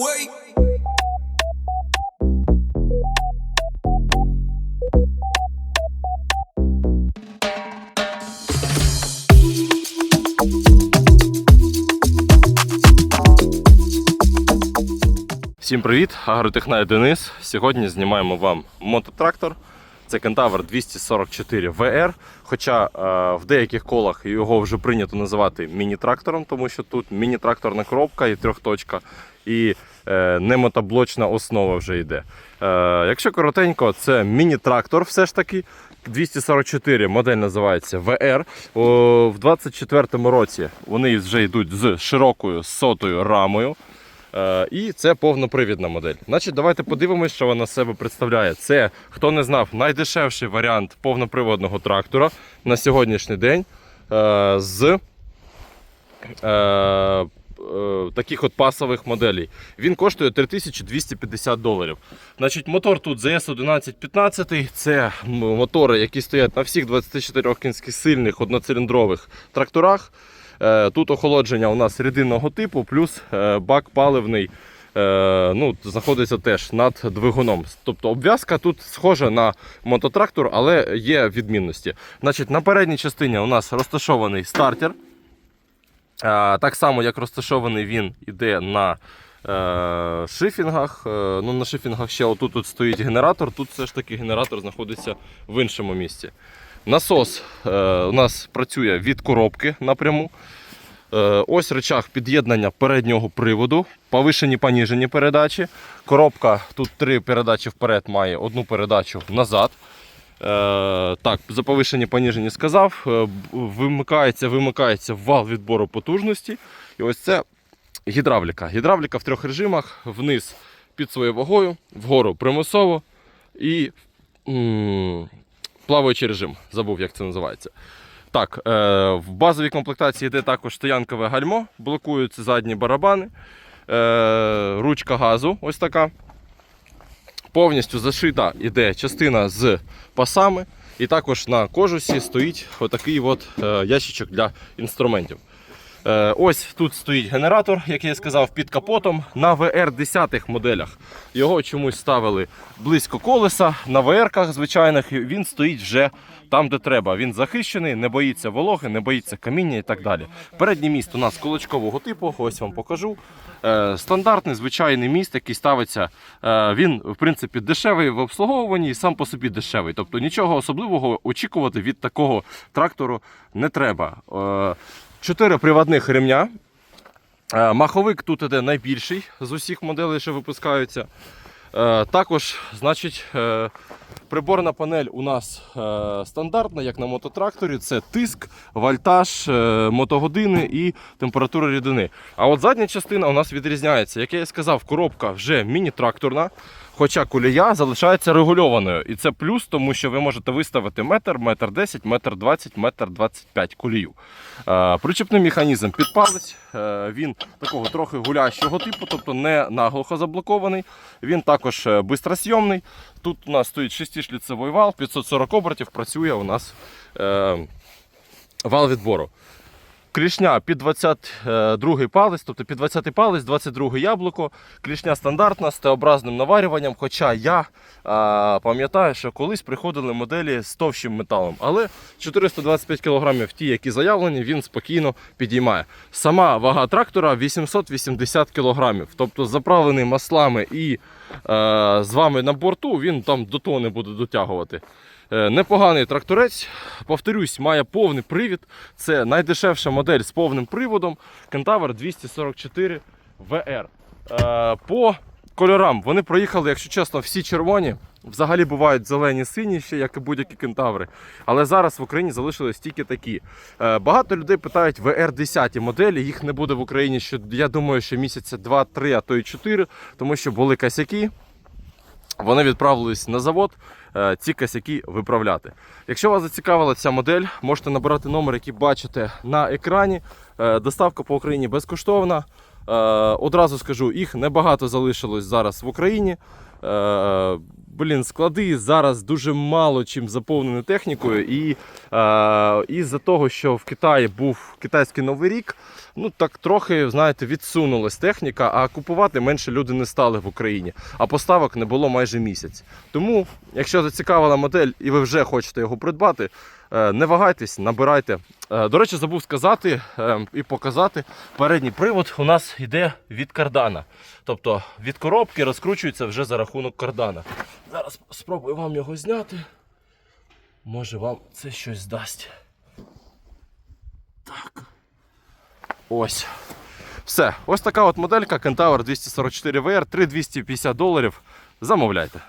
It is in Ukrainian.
away. Всім привіт! Агротехнай Денис. Сьогодні знімаємо вам мототрактор. Це Кентавр 244 VR. Хоча е, в деяких колах його вже прийнято називати міні-трактором, тому що тут міні-тракторна коробка і трьохточка, і не мотоблочна основа вже йде. Е, якщо коротенько, це міні-трактор все ж таки. 244 модель називається VR. О, в 24-му році вони вже йдуть з широкою сотою рамою. Е, І це повнопривідна модель. Значить, давайте подивимось, що вона себе представляє. Це, хто не знав, найдешевший варіант повноприводного трактора на сьогоднішній день е, з е, е, таких от пасових моделей. Він коштує 3250 доларів. Значить, мотор тут ZS 1115. Це мотори, які стоять на всіх 24 кінських сильних одноциліндрових тракторах. Е, Тут охолодження у нас рідинного типу, плюс е, бак паливний е, ну, знаходиться теж над двигуном. Тобто обв'язка тут схожа на мототрактор, але є відмінності. Значить, на передній частині у нас розташований стартер. Е, Так само, як розташований він іде на е, шифінгах. Е, Ну, на шифінгах ще отут тут стоїть генератор, тут все ж таки генератор знаходиться в іншому місці. Насос у нас працює від коробки напряму. Ось речах під'єднання переднього приводу, повишені поніжені передачі. Коробка тут три передачі вперед має, одну передачу назад. Е, так, за повишені поніжені сказав. Е, Вимикається, вимикається вал відбору потужності. І ось це гідравліка. Гідравліка в трьох режимах: вниз під своєю вагою, вгору примусово і плаваючий режим. Забув, як це називається. Так, е, в базовій комплектації йде також стоянкове гальмо, блокуються задні барабани, ручка газу, ось така. Повністю зашита іде частина з пасами, і також на кожусі стоїть отакий от, е, ящичок для інструментів. Е, Ось тут стоїть генератор, як я сказав, під капотом. На VR10 моделях його чомусь ставили близько колеса. На VR-ках звичайних він стоїть вже там, де треба. Він захищений, не боїться вологи, не боїться каміння і так далі. Передній міст у нас кулачкового типу, ось вам покажу. Е, Стандартний звичайний міст, який ставиться. е, Він, в принципі, дешевий в обслуговуванні і сам по собі дешевий. Тобто нічого особливого очікувати від такого трактору не треба. Чотири приводних ремня. Е, Маховик тут іде найбільший з усіх моделей, що випускаються. Е, Також, значить, е, приборна панель у нас е, стандартна, як на мототракторі. Це тиск, вольтаж, е, мотогодини і температура рідини. А от задня частина у нас відрізняється. Як я і сказав, коробка вже міні-тракторна. Хоча колія залишається регульованою. І це плюс, тому що ви можете виставити метр, метр 10, метр 20, метр 25 колію. Е, Причепний механізм під палець. Е, Він такого трохи гулящого типу, тобто не наглухо заблокований. Він також е, бистросйомний. Тут у нас стоїть 6-шліцевий вал, 540 обертів, працює у нас е, вал відбору. Клішня під 22 палець, тобто під 20 палець, 22 яблуко. Клішня стандартна з Т-образним наварюванням. Хоча я а, пам'ятаю, що колись приходили моделі з товщим металом. Але 425 кг ті, які заявлені, він спокійно підіймає. Сама вага трактора 880 кг. Тобто заправлений маслами і е, з вами на борту, він там до тони буде дотягувати. Е, Непоганий тракторець, повторюсь, має повний привід. Це найдешевша модель з повним приводом. Кентавр 244 VR. Е, По кольорам вони проїхали, якщо чесно, всі червоні. Взагалі бувають зелені, сині, ще, як і будь-які кентаври. Але зараз в Україні залишились тільки такі. Е, Багато людей питають VR10 моделі. Їх не буде в Україні, що я думаю, що місяця 2-3, а то й 4, тому що були косяки. Вони відправились на завод е, ці косяки виправляти. Якщо вас зацікавила ця модель, можете набирати номер, який бачите на екрані. Е, Доставка по Україні безкоштовна. Е, Одразу скажу, їх небагато залишилось зараз в Україні. Блін, склади зараз дуже мало чим заповнені технікою. І е, із-за того, що в Китаї був китайський новий рік, ну так трохи, знаєте, відсунулась техніка, а купувати менше люди не стали в Україні. А поставок не було майже місяць. Тому, якщо зацікавила модель і ви вже хочете його придбати, е, не вагайтесь, набирайте. Е, До речі, забув сказати е, і показати. Передній привод у нас йде від кардана. Тобто від коробки розкручується вже за рахунок кардана. Зараз спробую вам його зняти. Може вам це щось дасть. Так. Ось. Все. Ось така от моделька Kentaur 244 VR, 3250 доларів. Замовляйте.